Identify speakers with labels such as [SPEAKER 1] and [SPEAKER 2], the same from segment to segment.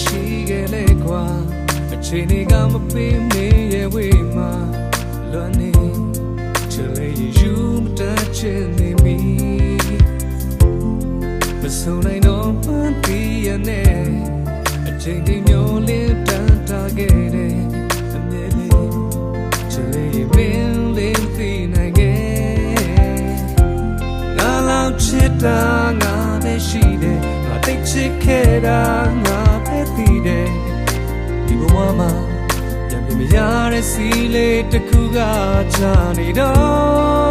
[SPEAKER 1] ရှိခဲ့လေကွာအချိန်တွေကမပေးမေးရဲ့ဝေးမှာလွန်နေချစ်လေယူမတတ်ချင်နေပြီမဆုံနိုင်တော့ပန်းပြည့်ရနေအချိန်တွေမျိုးလေးတန်တာခဲ့တယ်အမြဲလေးချစ်လေပင်လေးသိနိုင်ခဲ့လာလောက်ချစ်တာငါပဲရှိတယ်ငါတိတ်ချစ်ခဲ့တာငါ စီလေးတစ်ခုကချနေတော့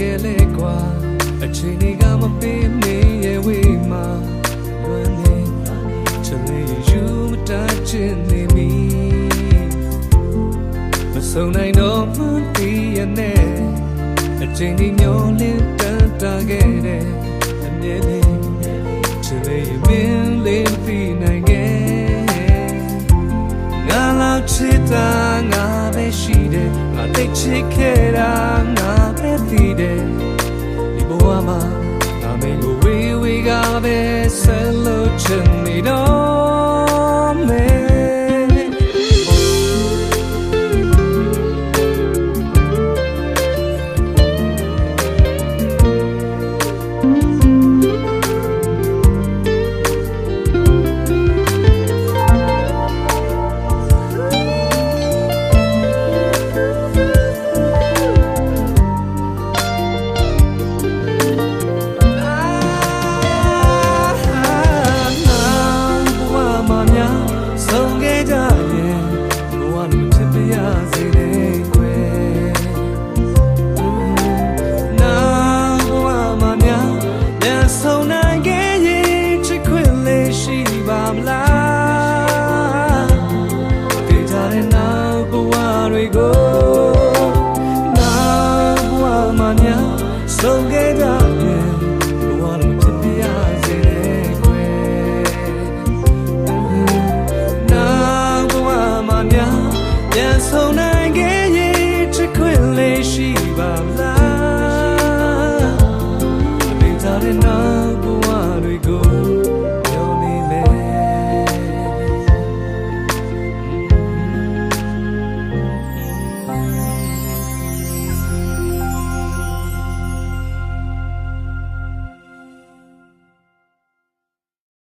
[SPEAKER 1] ခဲ့လေကွာအချိန်တွေကမပေးနေရဲ့ဝေးမှာလွမ်းနေချစ်လေးယူမတတ်ချင်နေပြီမဆုံးနိုင်တော့မှန်းသိရနဲ့အချိန်ဒီမျိုးလင်းတန်တာခဲ့တဲ့အမြဲလေးချစ်လေးမင်းလေးသိနိုင်ခဲ့ငါလောက်ချစ်တာငါပဲရှိတယ်ငါတိတ်ချစ်ခဲ့တာငါ ပဲသိတယ်ဒီဘဝမှာငါမင်းကိုဝေးဝေးကပဲဆက်လို့ချင်